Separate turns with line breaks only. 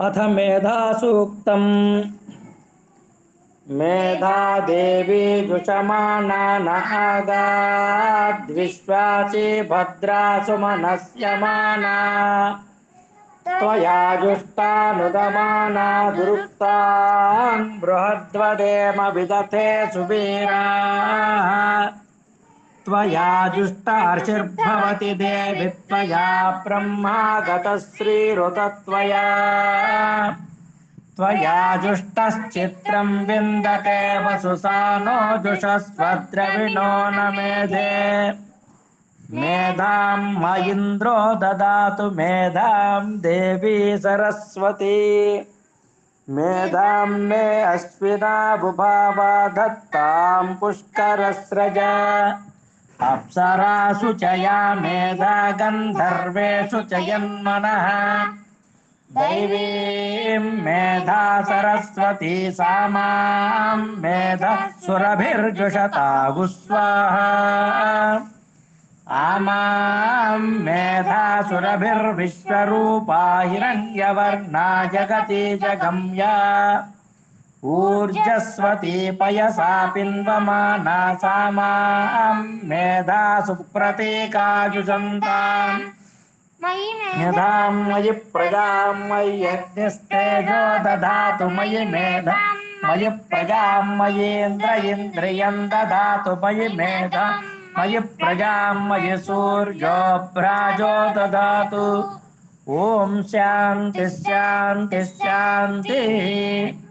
अथ मेधासूक्तम्। मेधा देवी जुषमाना नागाद्विश्वासी भद्रा सुमनस्यमाना त्वया जुष्टानुदमाना दुरुक्तान् बृहद्वदेम विदथे सुवीराः। त्वया देवि त्वया ब्रह्मा गतश्रीरुतत्वया त्वया जुष्टश्चित्रं विन्दते वसुसानो जुषस्वद्रविणो न मेधे। मेधां म इन्द्रो ददातु मेधां देवी सरस्वती। मेधां मे अश्विना बुभावा दत्तां पुष्करस्रज। अप्सरासु च मेधा गन्धर्वेषु च यन्मनः। दैवीं मेधा सरस्वती सा माँ मेधः सुरभिर्जुषतागु स्वाहा आमां मेधासुरभिर्विश्वरूपा हिरण्यवर्णा जगति जगम्या। ऊर्जस्वती पयसा पिन्वमाना सा माँ मेधा सुप्रतीकाजुषन्ताम् यथां मयि प्रजां मयि यज्ञस्तेजो दधातु मयि मेधा मयि प्रजां मयीन्द्र इन्द्रियं दधातु मयि मेधा मयि प्रजां मयि सूर्यो भ्राजो ददातु। ॐ शान्ति शान्ति, शान्तिः।